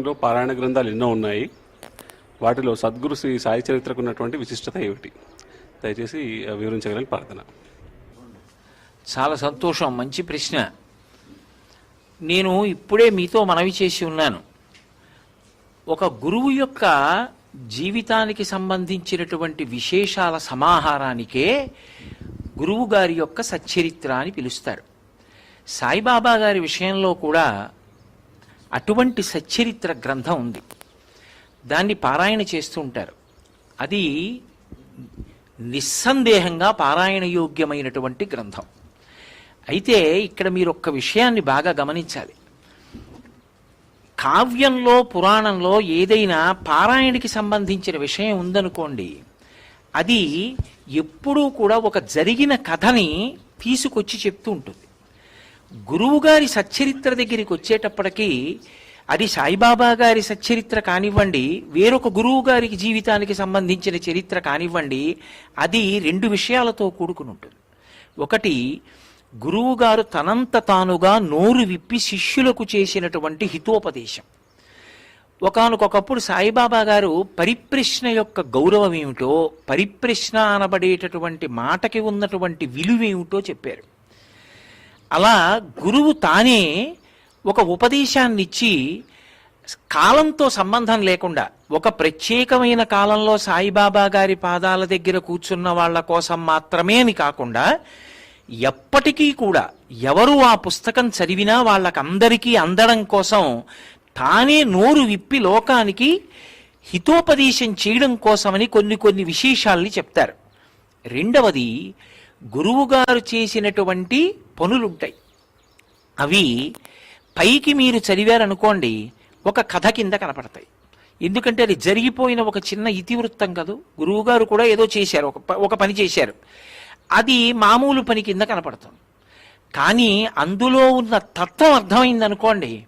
లో పారాయణ గ్రంథాలు ఎన్నో ఉన్నాయి. వాటిలో సద్గురు శ్రీ సాయి చరిత్రకు ఉన్నటువంటి విశిష్టత ఏమిటి? దయచేసి వివరించగలని ప్రార్థన. చాలా సంతోషం మంచి ప్రశ్న. నేను ఇప్పుడే మీతో మనవి చేసి ఉన్నాను. ఒక గురువు యొక్క జీవితానికి సంబంధించినటువంటి విశేషాల సమాహారానికే గురువు గారి యొక్క సచ్చరిత్ర అని పిలుస్తారు. సాయిబాబా గారి విషయంలో కూడా అటువంటి సచ్చరిత్ర గ్రంథం ఉంది. దాన్ని పారాయణ చేస్తూ ఉంటారు. అది నిస్సందేహంగా పారాయణ యోగ్యమైనటువంటి గ్రంథం. అయితే ఇక్కడ మీరు ఒక్క విషయాన్ని బాగా గమనించాలి. కావ్యంలో పురాణంలో ఏదైనా పారాయణకి సంబంధించిన విషయం ఉందనుకోండి అది ఎప్పుడూ కూడా ఒక జరిగిన కథని తీసుకొచ్చి చెప్తూ ఉంటుంది. గురువుగారి సచ్చరిత్ర దగ్గరికి వచ్చేటప్పటికీ అది సాయిబాబా గారి సచ్చరిత్ర కానివ్వండి వేరొక గురువు గారికి జీవితానికి సంబంధించిన చరిత్ర కానివ్వండి అది రెండు విషయాలతో కూడుకుని ఉంటుంది ఒకటి గురువుగారు తనంత తానుగా నోరు విప్పి శిష్యులకు చేసినటువంటి హితోపదేశం. ఒకనకొకప్పుడు సాయిబాబా గారు పరిప్రశ్న యొక్క గౌరవం ఏమిటో పరిప్రశ్న అనబడేటటువంటి మాటకి ఉన్నటువంటి విలువేమిటో చెప్పారు. అలా గురువు తానే ఒక ఉపదేశాన్ని ఇచ్చి కాలంతో సంబంధం లేకుండా ఒక ప్రత్యేకమైన కాలంలో సాయిబాబా గారి పాదాల దగ్గర కూర్చున్న వాళ్ళ కోసం మాత్రమే అని కాకుండా ఎప్పటికీ కూడా ఎవరు ఆ పుస్తకం చదివినా వాళ్ళకందరికీ అందడం కోసం తానే నోరు విప్పి లోకానికి హితోపదేశం చేయడం కోసమని కొన్ని కొన్ని విశేషాల్ని చెప్తారు. రెండవది గురువుగారు చేసినటువంటి పనులుంటాయి. అవి పైకి మీరు చదివారనుకోండి ఒక కథ కింద కనపడతాయి. ఎందుకంటే అది జరిగిపోయిన ఒక చిన్న ఇతివృత్తం కదూ గురువుగారు కూడా ఏదో చేశారు ఒక ఒక పని చేశారు. అది మామూలు పని కింద కనపడుతుంది. కానీ అందులో ఉన్న తత్వం అర్థమైందనుకోండి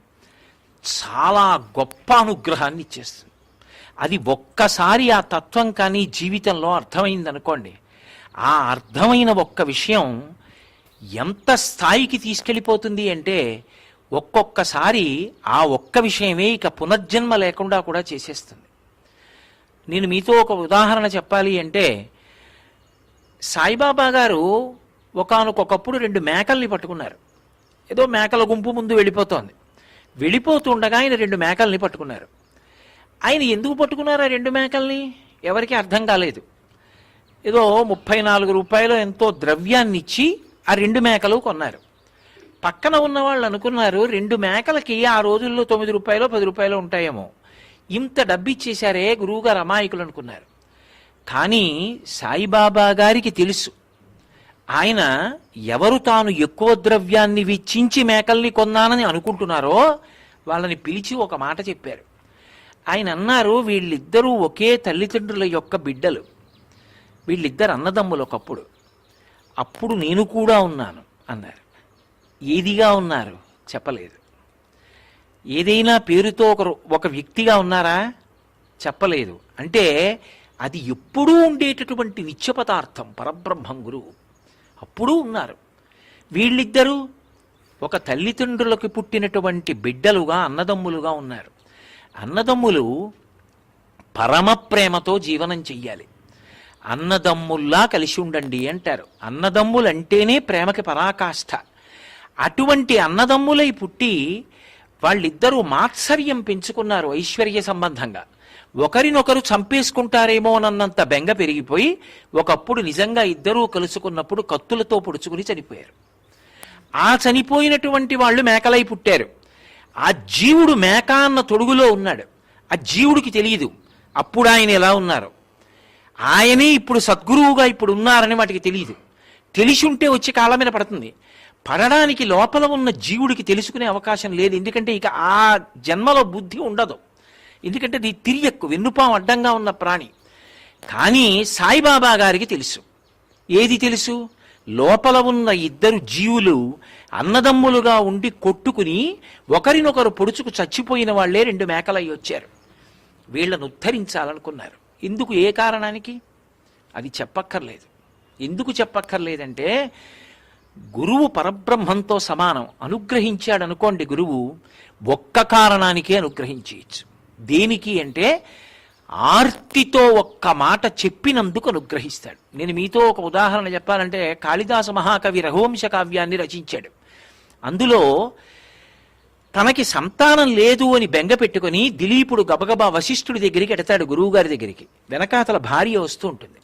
చాలా గొప్ప అనుగ్రహాన్ని ఇచ్చేస్తుంది. అది ఒక్కసారి ఆ తత్వం కానీ జీవితంలో అర్థమైందనుకోండి ఆ అర్థమైన ఒక్క విషయం ఎంత స్థాయికి తీసుకెళ్ళిపోతుంది అంటే ఒక్కొక్కసారి ఆ ఒక్క విషయమే ఇక పునర్జన్మ లేకుండా కూడా చేసేస్తుంది. నేను మీతో ఒక ఉదాహరణ చెప్పాలి అంటే సాయిబాబా గారు ఒకానొకప్పుడు రెండు మేకల్ని పట్టుకున్నారు. ఏదో మేకల గుంపు ముందు వెళ్ళిపోతోంది. వెళ్ళిపోతుండగా ఆయన రెండు మేకల్ని పట్టుకున్నారు. ఆయన ఎందుకు పట్టుకున్నారు ఆ రెండు మేకల్ని? ఎవరికి అర్థం కాలేదు. ఏదో ముప్పై నాలుగు రూపాయలు ఎంతో ద్రవ్యాన్ని ఇచ్చి ఆ రెండు మేకలు కొన్నారు. పక్కన ఉన్న వాళ్ళు అనుకున్నారు రెండు మేకలకి ఆ రోజుల్లో తొమ్మిది రూపాయలు పది రూపాయలు ఉంటాయేమో. ఇంత డబ్బు ఇచ్చేశారే గురువుగారు అమాయకులు అనుకున్నారు. కానీ సాయిబాబా గారికి తెలుసు. ఆయన ఎవరు తాను ఎక్కువ ద్రవ్యాన్ని వెచ్చించి మేకల్ని కొన్నానని అనుకుంటున్నారో వాళ్ళని పిలిచి ఒక మాట చెప్పారు. ఆయన అన్నారు వీళ్ళిద్దరూ ఒకే తల్లిదండ్రుల యొక్క బిడ్డలు. వీళ్ళిద్దరు అన్నదమ్ములు ఒకప్పుడు. అప్పుడు నేను కూడా ఉన్నాను అన్నారు. ఏదిగా ఉన్నారు? చెప్పలేదు. ఏదైనా పేరుతో ఒక ఒక వ్యక్తిగా ఉన్నారా? చెప్పలేదు. అంటే అది ఎప్పుడూ ఉండేటటువంటి నిత్య పదార్థం పరబ్రహ్మం గురువు అప్పుడూ ఉన్నారు. వీళ్ళిద్దరూ ఒక తల్లిదండ్రులకు పుట్టినటువంటి బిడ్డలుగా అన్నదమ్ములుగా ఉన్నారు. అన్నదమ్ములు పరమ ప్రేమతో జీవనం చెయ్యాలి. అన్నదమ్ముల్లా కలిసి ఉండండి అంటారు. అన్నదమ్ములంటేనే ప్రేమకి పరాకాష్ఠ అటువంటి అన్నదమ్ములై పుట్టి వాళ్ళిద్దరూ మాత్సర్యం పెంచుకున్నారు ఐశ్వర్య సంబంధంగా. ఒకరినొకరు చంపేసుకుంటారేమోనన్నంత బెంగ పెరిగిపోయి ఒకప్పుడు నిజంగా ఇద్దరూ కలుసుకున్నప్పుడు కత్తులతో పొడుచుకుని చనిపోయారు. ఆ చనిపోయినటువంటి వాళ్ళు మేకలై పుట్టారు. ఆ జీవుడు మేక అన్న తొడుగులో ఉన్నాడు. ఆ జీవుడికి తెలియదు అప్పుడు ఆయన ఎలా ఉన్నారు? ఆయనే ఇప్పుడు సద్గురువుగా ఇప్పుడు ఉన్నారని వాటికి తెలియదు తెలిసి ఉంటే వచ్చి కాళ్ళ మీద పడుతుంది. పడడానికి లోపల ఉన్న జీవుడికి తెలుసుకునే అవకాశం లేదు. ఎందుకంటే ఇక ఆ జన్మలో బుద్ధి ఉండదు. ఎందుకంటే ఇది తిరియక్కు వెన్నుపాం అడ్డంగా ఉన్న ప్రాణి. కానీ సాయిబాబా గారికి తెలుసు. ఏది తెలుసు? లోపల ఉన్న ఇద్దరు జీవులు అన్నదమ్ములుగా ఉండి కొట్టుకుని ఒకరినొకరు పొడుచుకు చచ్చిపోయిన వాళ్ళే రెండు మేకలయ్యి వచ్చారు. వీళ్ళను ఉద్ధరించాలనుకున్నారు. ఎందుకు ఏ కారణానికి? అది చెప్పక్కర్లేదు. ఎందుకు చెప్పక్కర్లేదంటే గురువు పరబ్రహ్మంతో సమానం. అనుగ్రహించాడు అనుకోండి గురువు ఒక్క కారణానికే అనుగ్రహించవచ్చు దేనికి అంటే ఆర్తితో ఒక్క మాట చెప్పినందుకు అనుగ్రహిస్తాడు. నేను మీతో ఒక ఉదాహరణ చెప్పాలంటే కాళిదాస మహాకవి రఘువంశ కావ్యాన్ని రచించాడు. అందులో తనకి సంతానం లేదు అని బెంగ పెట్టుకుని దిలీపుడు గబగబా వశిష్ఠుడి దగ్గరికి ఎడతాడు గురువుగారి దగ్గరికి. వెనకాతల భార్య వస్తూ ఉంటుంది.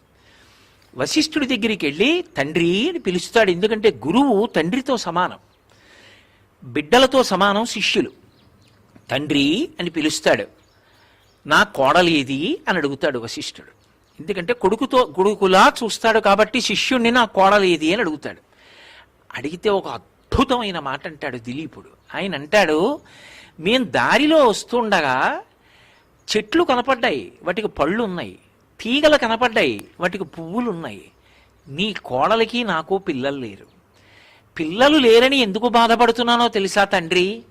వశిష్ఠుడి దగ్గరికి వెళ్ళి తండ్రి అని పిలుస్తాడు. ఎందుకంటే గురువు తండ్రితో సమానం. బిడ్డలతో సమానం శిష్యులు. తండ్రి అని పిలుస్తాడు. నా కోడలేది అని అడుగుతాడు వశిష్ఠుడు. ఎందుకంటే కొడుకుతో కొడుకులా చూస్తాడు కాబట్టి శిష్యుణ్ణి నా కోడలేది అని అడుగుతాడు. అడిగితే ఒక అద్భుతమైన మాట అంటాడు దిలీపుడు. ఆయన అంటాడు మేం దారిలో వస్తుండగా చెట్లు కనపడ్డాయి వాటికి పళ్ళు ఉన్నాయి తీగలు కనపడ్డాయి వాటికి పువ్వులు ఉన్నాయి నీ కోడలికి నాకు పిల్లలు లేరు. పిల్లలు లేరని ఎందుకు బాధపడుతున్నానో తెలుసా తండ్రి?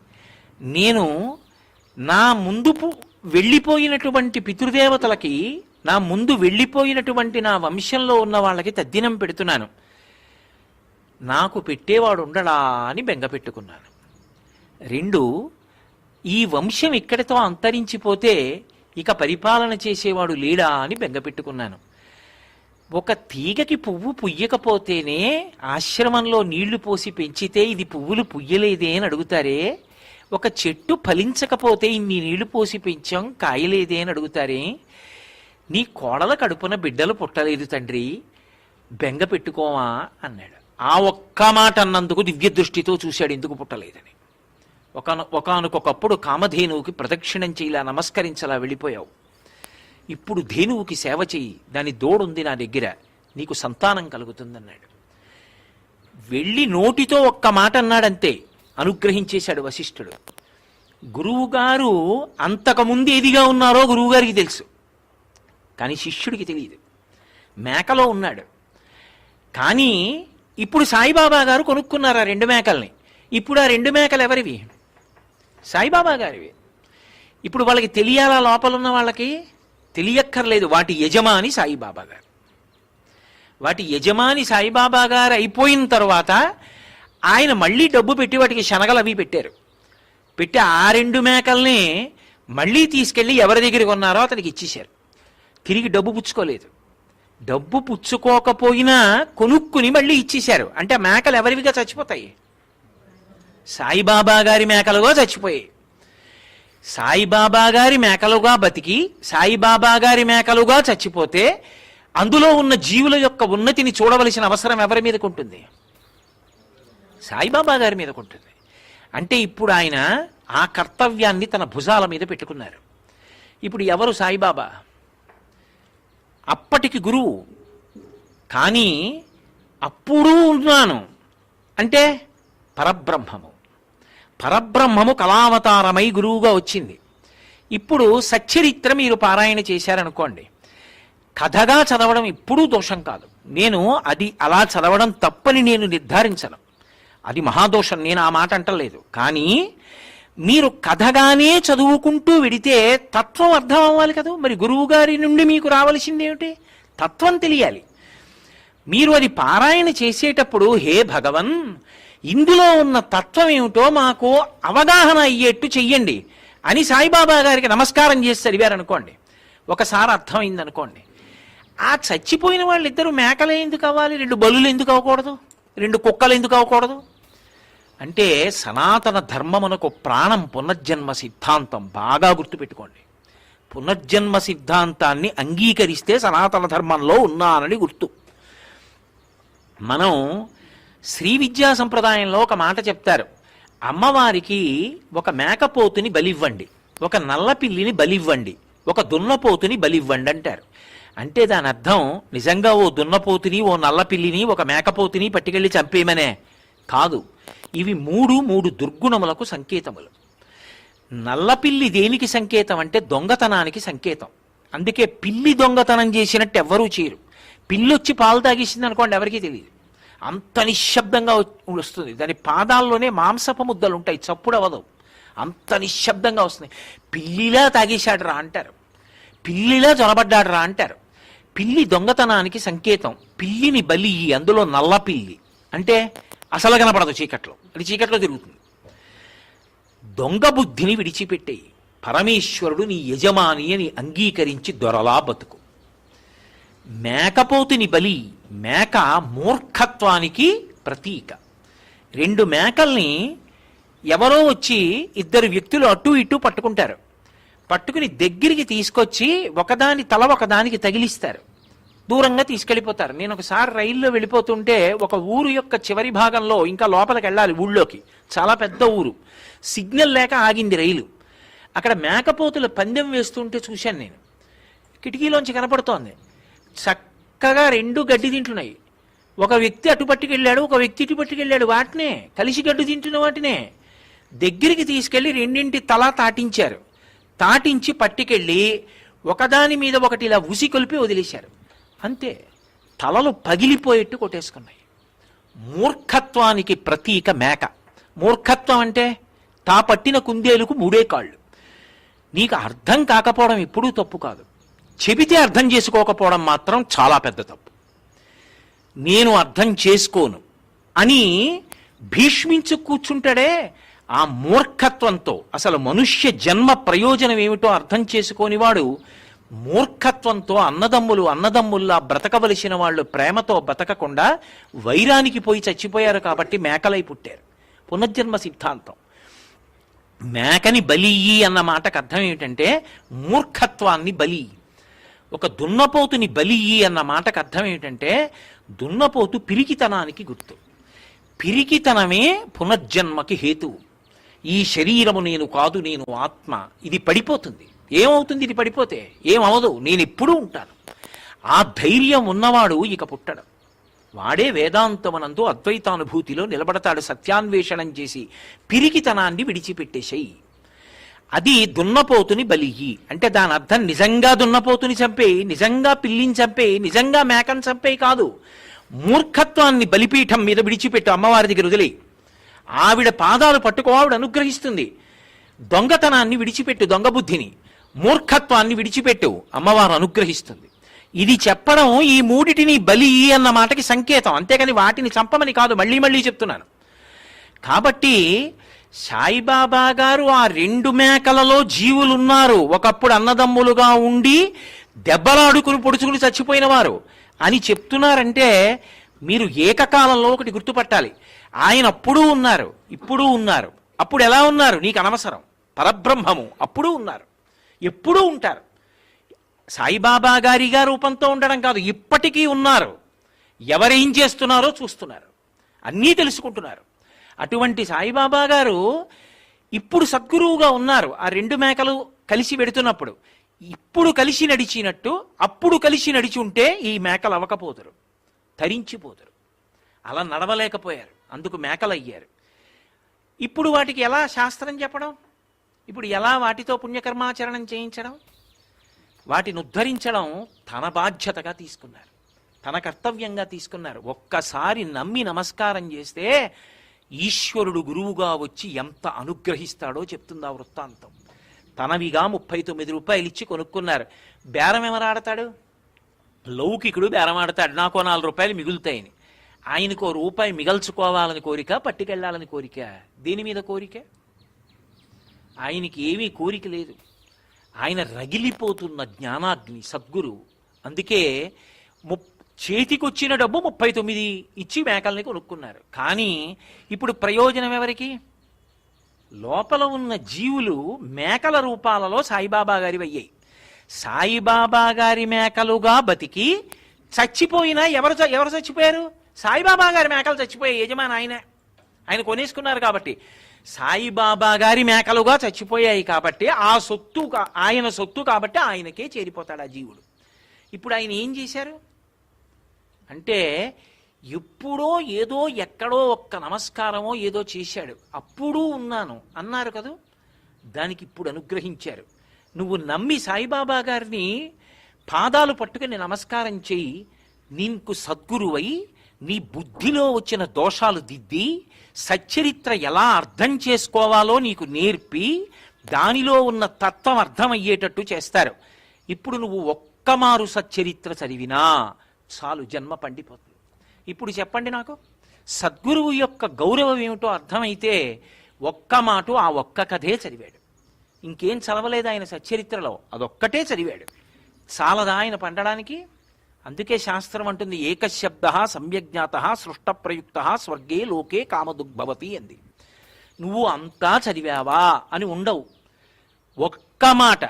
నేను నా ముందు వెళ్ళిపోయినటువంటి పితృదేవతలకి నా ముందు వెళ్ళిపోయినటువంటి నా వంశంలో ఉన్న వాళ్ళకి తద్దినం పెడుతున్నాను. నాకు పెట్టేవాడు ఉండడా అని బెంగ పెట్టుకున్నాను. రెండు ఈ వంశం ఇక్కడితో అంతరించిపోతే ఇక పరిపాలన చేసేవాడు లేడా అని బెంగ పెట్టుకున్నాను. ఒక తీగకి పువ్వు పుయ్యకపోతేనే ఆశ్రమంలో నీళ్ళు పోసి పెంచితే ఇది పువ్వులు పుయ్యలేదే అని అడుగుతారే? ఒక చెట్టు ఫలించకపోతే ఇన్ని నీళ్ళు పోసి పెంచాం కాయలేదే అని అడుగుతారే? నీ కోడల కడుపున బిడ్డలు పుట్టలేదు తండ్రి బెంగ పెట్టుకోవా అన్నాడు. ఆ ఒక్క మాట అన్నందుకు దివ్య దృష్టితో చూశాడు ఎందుకు పుట్టలేదని. ఒక ఒకనకొకప్పుడు కామధేనువుకి ప్రదక్షిణం చేయలా నమస్కరించలా వెళ్ళిపోయావు. ఇప్పుడు ధేనువుకి సేవ చెయ్యి దాని దోడుంది నా దగ్గర నీకు సంతానం కలుగుతుందన్నాడు. వెళ్ళి నోటితో ఒక్క మాట అన్నాడంతే అనుగ్రహించేశాడు వశిష్ఠుడు. గురువుగారు అంతకుముందు ఏదిగా ఉన్నారో గురువుగారికి తెలుసు. కానీ శిష్యుడికి తెలియదు. మేకలో ఉన్నాడు. కానీ ఇప్పుడు సాయిబాబా గారు కొనుక్కున్నారు ఆ రెండు మేకల్ని? ఇప్పుడు ఆ రెండు మేకలు ఎవరివి? సాయిబాబా గారివి. ఇప్పుడు వాళ్ళకి తెలియాలా లోపల ఉన్న వాళ్ళకి? తెలియక్కర్లేదు వాటి యజమాని సాయిబాబా గారు. వాటి యజమాని సాయిబాబా గారు అయిపోయిన తర్వాత ఆయన మళ్ళీ డబ్బు పెట్టి వాటికి శనగలు అవి పెట్టారు. పెట్టి ఆ రెండు మేకల్ని మళ్ళీ తీసుకెళ్ళి ఎవరి దగ్గరికి ఉన్నారో అతనికి ఇచ్చేశారు. తిరిగి డబ్బు పుచ్చుకోలేదు. డబ్బు పుచ్చుకోకపోయినా కొనుక్కుని మళ్ళీ ఇచ్చేశారు. అంటే ఆ మేకలు ఎవరివిగా చచ్చిపోతాయి? సాయిబాబా గారి మేకలుగా చచ్చిపోయాయి. సాయిబాబా గారి మేకలుగా బతికి సాయిబాబా గారి మేకలుగా చచ్చిపోతే అందులో ఉన్న జీవుల యొక్క ఉన్నతిని చూడవలసిన అవసరం ఎవరి మీదకు ఉంటుంది? సాయిబాబా గారి మీదకు ఉంటుంది. అంటే ఇప్పుడు ఆయన ఆ కర్తవ్యాన్ని తన భుజాల మీద పెట్టుకున్నారు. ఇప్పుడు ఎవరు సాయిబాబా? అప్పటికి గురువు. కానీ అప్పుడు ఉన్నాను. అంటే పరబ్రహ్మము. పరబ్రహ్మము కళావతారమై గురువుగా వచ్చింది. ఇప్పుడు సచ్చరిత్ర మీరు పారాయణ చేశారనుకోండి. కథగా చదవడం ఎప్పుడూ దోషం కాదు. నేను అది అలా చదవడం తప్పని నేను నిర్ధారించను. అది మహాదోషం. నేను ఆ మాట అంటలేదు. కానీ మీరు కథగానే చదువుకుంటూ వెడితే తత్వం అర్థం అవ్వాలి కదా? మరి గురువు గారి నుండి మీకు రావాల్సింది ఏమిటి? తత్వం తెలియాలి. మీరు అది పారాయణ చేసేటప్పుడు హే భగవన్ ఇందులో ఉన్న తత్వం ఏమిటో మాకు అవగాహన అయ్యేట్టు చెయ్యండి అని సాయిబాబా గారికి నమస్కారం చేసి చదివారనుకోండి. ఒకసారి అర్థమైంది అనుకోండి ఆ చచ్చిపోయిన వాళ్ళిద్దరూ మేకలు ఎందుకు అవ్వాలి? రెండు బలులు ఎందుకు అవ్వకూడదు? రెండు కుక్కలు ఎందుకు అవ్వకూడదు? అంటే సనాతన ధర్మమునకు ప్రాణం పునర్జన్మ సిద్ధాంతం బాగా గుర్తుపెట్టుకోండి. పునర్జన్మ సిద్ధాంతాన్ని అంగీకరిస్తే సనాతన ధర్మంలో ఉన్నానని గుర్తు. మనం శ్రీ విద్యా సంప్రదాయంలో ఒక మాట చెప్తారు. అమ్మవారికి ఒక మేకపోతుని బలివ్వండి. ఒక నల్ల పిల్లిని బలివ్వండి. ఒక దున్నపోతుని బలివ్వండి అంటారు. అంటే దాని అర్థం నిజంగా ఓ దున్నపోతుని ఓ నల్లపిల్లిని ఒక మేకపోతుని పట్టుకెళ్ళి చంపేయమనే కాదు. ఇవి మూడు మూడు దుర్గుణములకు సంకేతములు. నల్లపిల్లి దేనికి సంకేతం అంటే దొంగతనానికి సంకేతం. అందుకే పిల్లి దొంగతనం చేసినట్టు ఎవ్వరూ చేయరు. పిల్లి వచ్చి పాలు తాగేసింది అనుకోండి ఎవరికీ తెలియదు. అంత నిశ్శబ్దంగా వస్తుంది. దాని పాదాల్లోనే మాంసపు ముద్దలు ఉంటాయి. చప్పుడు అవ్వదు. అంత నిశ్శబ్దంగా వస్తుంది పిల్లిలా తాగేశాడు రా అంటారు. పిల్లిలా జొనబడ్డాడు రా అంటారు. పిల్లి దొంగతనానికి సంకేతం. పిల్లిని బలి అందులో నల్ల పిల్లి అంటే అసలు కనపడదు చీకట్లో. అది చీకట్లో తిరుగుతుంది. దొంగ బుద్ధిని విడిచిపెట్టేయి పరమేశ్వరుడు నీ యజమాని అని అంగీకరించి దొరలా బతుకు. మేకపోతుని బలి మేక మూర్ఖత్వానికి ప్రతీక. రెండు మేకల్ని ఎవరో వచ్చి ఇద్దరు వ్యక్తులు అటు ఇటు పట్టుకుంటారు. పట్టుకుని దగ్గరికి తీసుకొచ్చి ఒకదాని తల ఒకదానికి తగిలిస్తారు. దూరంగా తీసుకెళ్ళిపోతారు. నేను ఒకసారి రైల్లో వెళ్ళిపోతుంటే ఒక ఊరు యొక్క చివరి భాగంలో ఇంకా లోపలికి వెళ్ళాలి ఊళ్ళోకి. చాలా పెద్ద ఊరు. సిగ్నల్ లేక ఆగింది రైలు. అక్కడ మేకపోతులు పందెం వేస్తుంటే చూశాను నేను. కిటికీలోంచి కనపడుతోంది. చక్కగా రెండు గడ్డి తింటున్నాయి. ఒక వ్యక్తి అటు పట్టుకెళ్ళాడు ఒక వ్యక్తి ఇటు పట్టుకెళ్ళాడు. వాటినే కలిసి గడ్డి తింటున్న వాటినే. దగ్గరికి తీసుకెళ్ళి రెండింటి తల తాటించారు. తాటించి పట్టుకెళ్ళి ఒకదాని మీద ఒకటి ఇలా ఉసి కొలిపి వదిలేశారు. అంతే తలలు పగిలిపోయేట్టు కొట్టేసుకున్నాయి. మూర్ఖత్వానికి ప్రతీక మేక. మూర్ఖత్వం అంటే తా పట్టిన కుందేలుకు మూడే కాళ్ళు. నీకు అర్థం కాకపోవడం ఎప్పుడూ తప్పు కాదు. చెబితే అర్థం చేసుకోకపోవడం మాత్రం చాలా పెద్ద తప్పు. నేను అర్థం చేసుకోను అని భీష్మించు కూర్చుంటాడే ఆ మూర్ఖత్వంతో. అసలు మనుష్య జన్మ ప్రయోజనం ఏమిటో అర్థం చేసుకోనివాడు మూర్ఖత్వంతో అన్నదమ్ములు అన్నదమ్ముల్లా బ్రతకవలసిన వాళ్ళు ప్రేమతో బ్రతకకుండా వైరానికి పోయి చచ్చిపోయారు కాబట్టి మేకలై పుట్టారు. పునర్జన్మ సిద్ధాంతం. మేకని బలియి అన్న మాటకు అర్థం ఏమిటంటే మూర్ఖత్వాన్ని బలి ఒక దున్నపోతుని బలియి అన్న మాటకు అర్థం ఏమిటంటే దున్నపోతు పిరికితనానికి గుర్తు. పిరికితనమే పునర్జన్మకి హేతువు. ఈ శరీరము నేను కాదు నేను ఆత్మ. ఇది పడిపోతుంది. ఏమవుతుంది? ఇది పడిపోతే ఏమవదు నేను ఎప్పుడూ ఉంటాను. ఆ ధైర్యం ఉన్నవాడు ఇక పుట్టడం. వాడే వేదాంతమనందు అద్వైతానుభూతిలో నిలబడతాడు. సత్యాన్వేషణం చేసి పిరికితనాన్ని విడిచిపెట్టేసేయి. అది దున్నపోతుని బలియి అంటే దాని అర్థం నిజంగా దున్నపోతుని చంపేయి నిజంగా పిల్లిని చంపేయి నిజంగా మేకను చంపేయి కాదు. మూర్ఖత్వాన్ని బలిపీఠం మీద విడిచిపెట్టు అమ్మవారి దగ్గర వదిలేయి ఆవిడ పాదాలు పట్టుకో ఆవిడ అనుగ్రహిస్తుంది. దొంగతనాన్ని విడిచిపెట్టు దొంగ బుద్ధిని మూర్ఖత్వాన్ని విడిచిపెట్టు. అమ్మవారు అనుగ్రహిస్తుంది. ఇది చెప్పడం ఈ మూడిటిని బలి అన్న మాటకి సంకేతం. అంతేకాని వాటిని చంపమని కాదు మళ్ళీ మళ్ళీ చెప్తున్నాను. కాబట్టి సాయిబాబా గారు ఆ రెండు మేకలలో జీవులున్నారు. ఒకప్పుడు అన్నదమ్ములుగా ఉండి దెబ్బలాడుకుని పొడుచుకుని చచ్చిపోయిన వారు అని చెప్తున్నారంటే మీరు ఏకకాలంలో ఒకటి గుర్తుపట్టాలి. ఆయన అప్పుడు ఉన్నారు ఇప్పుడు ఉన్నారు. అప్పుడు ఎలా ఉన్నారు? నీకు అనవసరం. పరబ్రహ్మము. అప్పుడు ఉన్నారు. ఎప్పుడూ ఉంటారు. సాయిబాబా గారిగా రూపంతో ఉండడం కాదు ఇప్పటికీ ఉన్నారు. ఎవరేం చేస్తున్నారో చూస్తున్నారు. అన్నీ తెలుసుకుంటున్నారు. అటువంటి సాయిబాబా గారు ఇప్పుడు సద్గురువుగా ఉన్నారు. ఆ రెండు మేకలు కలిసి పెడుతున్నప్పుడు ఇప్పుడు కలిసి నడిచినట్టు అప్పుడు కలిసి నడిచి ఉంటే ఈ మేకలు అవ్వకపోతురు తరించిపోతురు అలా నడవలేకపోయారు. అందుకు మేకలు అయ్యారు ఇప్పుడు వాటికి ఎలా శాస్త్రం చెప్పడం? ఇప్పుడు ఎలా వాటితో పుణ్యకర్మాచరణం చేయించడం? వాటిని ఉద్ధరించడం తన బాధ్యతగా తీసుకున్నారు. తన కర్తవ్యంగా తీసుకున్నారు. ఒక్కసారి నమ్మి నమస్కారం చేస్తే ఈశ్వరుడు గురువుగా వచ్చి ఎంత అనుగ్రహిస్తాడో చెప్తుంది ఆ వృత్తాంతం. తనవిగా ముప్పై తొమ్మిది రూపాయలు ఇచ్చి కొనుక్కున్నారు. బేరం ఎవరాడతాడు లౌకికుడు బేరం ఆడతాడు. నాకో నాలుగు రూపాయలు మిగులుతాయని ఆయనకో రూపాయి మిగల్చుకోవాలని కోరిక పట్టుకెళ్ళాలని కోరిక. దేని మీద కోరిక? ఆయనకి ఏమీ కోరిక లేదు. ఆయన రగిలిపోతున్న జ్ఞానాగ్ని సద్గురు. అందుకే ము చేతికొచ్చిన డబ్బు ముప్పై తొమ్మిది ఇచ్చి మేకల్ని కొనుక్కున్నారు. కానీ ఇప్పుడు ప్రయోజనం ఎవరికి? లోపల ఉన్న జీవులు మేకల రూపాలలో సాయిబాబా గారి అయ్యాయి సాయిబాబా గారి మేకలుగా బతికి చచ్చిపోయినా ఎవరు చ- ఎవరు చచ్చిపోయారు? సాయిబాబా గారి మేకలు చచ్చిపోయాయి యజమాని ఆయన. ఆయన కొనేసుకున్నారు కాబట్టి. సాయిబాబా గారి మేకలుగా చచ్చిపోయాయి కాబట్టి ఆ సొత్తు కా- ఆయన సొత్తు కాబట్టి ఆయనకే చేరిపోతాడు ఆ జీవుడు. ఇప్పుడు ఆయన ఏం చేశారు? అంటే ఎప్పుడో ఏదో ఎక్కడో ఒక్క నమస్కారమో ఏదో చేశాడు. అప్పుడు ఉన్నాను అన్నారు కదూ? దానికి ఇప్పుడు అనుగ్రహించారు. నువ్వు నమ్మి సాయిబాబా గారిని పాదాలు పట్టుకుని నమస్కారం చేయి. నీకు సద్గురువై నీ బుద్ధిలో వచ్చిన దోషాలు దిద్ది సచ్చరిత్ర ఎలా అర్థం చేసుకోవాలో నీకు నేర్పి దానిలో ఉన్న తత్వం అర్థమయ్యేటట్టు చేస్తారు. ఇప్పుడు నువ్వు ఒక్కమారు సచ్చరిత్ర చదివినా చాలు జన్మ పండిపోతుంది. ఇప్పుడు చెప్పండి నాకు సద్గురువు యొక్క గౌరవం ఏమిటో అర్థమైతే ఒక్క మాట ఆ ఒక్క కథే చదివాడు. ఇంకేం చదవలేదు ఆయన సచ్చరిత్రలో అదొక్కటే చదివాడు. చాలదా ఆయన పండడానికి? అందుకే శాస్త్రం అంటుంది ఏకశబ్ద సమ్యజ్ఞాత సృష్ట ప్రయుక్త స్వర్గే లోకే కామదుగ్భవతి అంది. నువ్వు అంతా చదివావా అని ఉండవు. ఒక్క మాట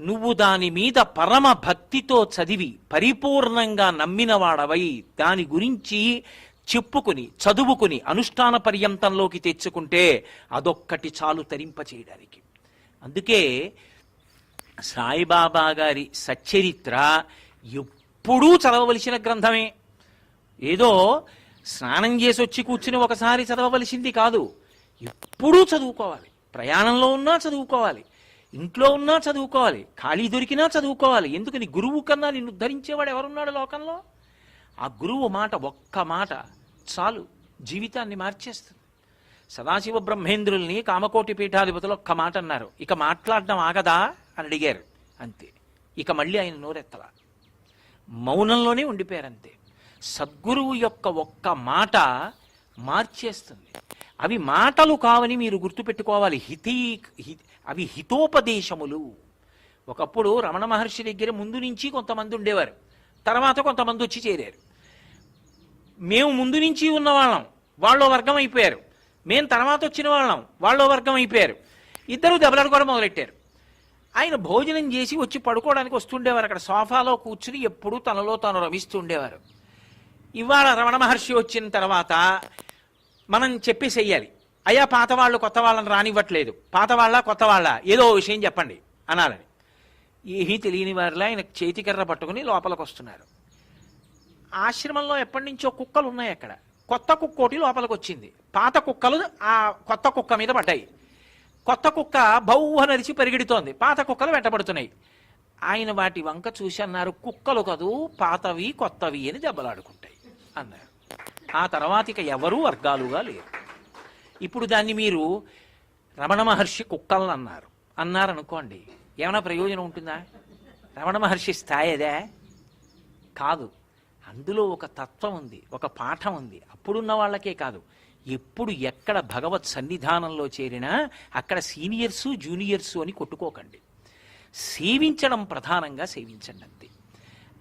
నువ్వు దాని మీద పరమ భక్తితో చదివి పరిపూర్ణంగా నమ్మినవాడవై దాని గురించి చెప్పుకుని చదువుకుని అనుష్ఠాన పర్యంతంలోకి తెచ్చుకుంటే అదొక్కటి చాలు తరింప చేయడానికి అందుకే సాయిబాబా గారి సచ్చరిత్ర ఎప్పుడూ చదవవలసిన గ్రంథమే. ఏదో స్నానం చేసి వచ్చి కూర్చుని ఒకసారి చదవవలసింది కాదు. ఎప్పుడూ చదువుకోవాలి. ప్రయాణంలో ఉన్నా చదువుకోవాలి. ఇంట్లో ఉన్నా చదువుకోవాలి. ఖాళీ దొరికినా చదువుకోవాలి. ఎందుకని గురువు కన్నా నిన్ను ఉద్ధరించేవాడు ఎవరున్నాడు లోకంలో? ఆ గురువు మాట ఒక్క మాట చాలు. జీవితాన్ని మార్చేస్తుంది. సదాశివ బ్రహ్మేంద్రుల్ని కామకోటి పీఠాధిపతులు ఒక్క మాట అన్నారు. ఇక మాట్లాడడం ఆగదా? అని అడిగారు. అంతే. ఇక మళ్ళీ ఆయన నోరెత్తలా. మౌనంలోనే ఉండిపోయారంతే. సద్గురువు యొక్క ఒక్క మాట మార్చేస్తుంది. అవి మాటలు కావని మీరు గుర్తుపెట్టుకోవాలి. హితీ అవి హితోపదేశములు. ఒకప్పుడు రమణ మహర్షి దగ్గర ముందు నుంచి కొంతమంది ఉండేవారు. తర్వాత కొంతమంది వచ్చి చేరారు. మేము ముందు నుంచి ఉన్న వాళ్ళం వాళ్ళో వర్గం అయిపోయారు. మేము తర్వాత వచ్చిన వాళ్ళం. వాళ్ళో వర్గం అయిపోయారు. ఇద్దరు దెబ్బలాడుకోవడం మొదలెట్టారు. ఆయన భోజనం చేసి వచ్చి పడుకోవడానికి వస్తుండేవారు. అక్కడ సోఫాలో కూర్చుని ఎప్పుడూ తనలో తాను రమిస్తుండేవారు. ఇవాళ రమణ మహర్షి వచ్చిన తర్వాత మనం చెప్పేసేయాలి. అయ్యా పాత వాళ్ళు కొత్త వాళ్ళని రానివ్వట్లేదు. పాత వాళ్ళ కొత్త వాళ్ళ ఏదో విషయం చెప్పండి అనాలని. ఏమీ తెలియని వారిలా ఆయన చేతికర్ర పట్టుకుని లోపలికి వస్తున్నారు. ఆశ్రమంలో ఎప్పటి నుంచో కుక్కలు ఉన్నాయి అక్కడ. కొత్త కుక్క ఒకటి లోపలికి వచ్చింది. పాత కుక్కలు ఆ కొత్త కుక్క మీద పడ్డాయి. కొత్త కుక్క బౌవ నరిచి పరిగెడుతోంది. పాత కుక్కలు వెంటబడుతున్నాయి. ఆయన వాటి వంక చూసి అన్నారు కుక్కలు కదూ పాతవి కొత్తవి అని దెబ్బలాడుకుంటాయి అన్నారు. ఆ తర్వాత ఇక ఎవరూ వర్గాలుగా లేరు. ఇప్పుడు దాన్ని మీరు రమణ మహర్షి కుక్కలను అన్నారు. అన్నారనుకోండి ఏమైనా ప్రయోజనం ఉంటుందా? రమణ మహర్షి స్థాయి అదే కాదు. అందులో ఒక తత్వం ఉంది ఒక పాఠం ఉంది. అప్పుడున్న వాళ్ళకే కాదు. ఎప్పుడు ఎక్కడ భగవత్ సన్నిధానంలో చేరినా అక్కడ సీనియర్సు జూనియర్సు అని కొట్టుకోకండి. సేవించడం ప్రధానంగా సేవించండి అంతే.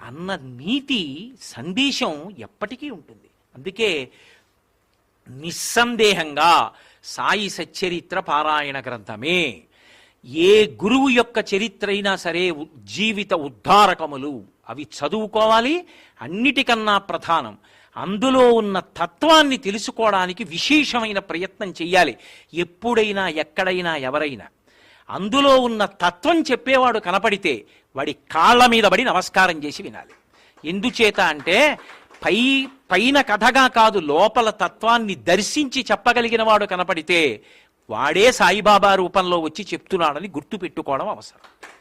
అన్న నీతి సందేశం ఎప్పటికీ ఉంటుంది. అందుకే నిస్సందేహంగా సాయి సచ్చరిత్ర పారాయణ గ్రంథమే ఏ గురువు యొక్క చరిత్ర అయినా సరే ఉ- జీవిత ఉద్ధారకములు. అవి చదువుకోవాలి అన్నిటికన్నా ప్రధానం. అందులో ఉన్న తత్వాన్ని తెలుసుకోవడానికి విశేషమైన ప్రయత్నం చేయాలి ఎప్పుడైనా ఎక్కడైనా ఎవరైనా. అందులో ఉన్న తత్వం చెప్పేవాడు కనపడితే వాడి కాళ్ళ మీద పడి నమస్కారం చేసి వినాలి. ఎందుచేత అంటే పై పైన కథగా కాదు లోపల తత్వాన్ని దర్శించి చెప్పగలిగిన వాడు కనపడితే వాడే సాయిబాబా రూపంలో వచ్చి చెప్తున్నాడని గుర్తుపెట్టుకోవడం అవసరం.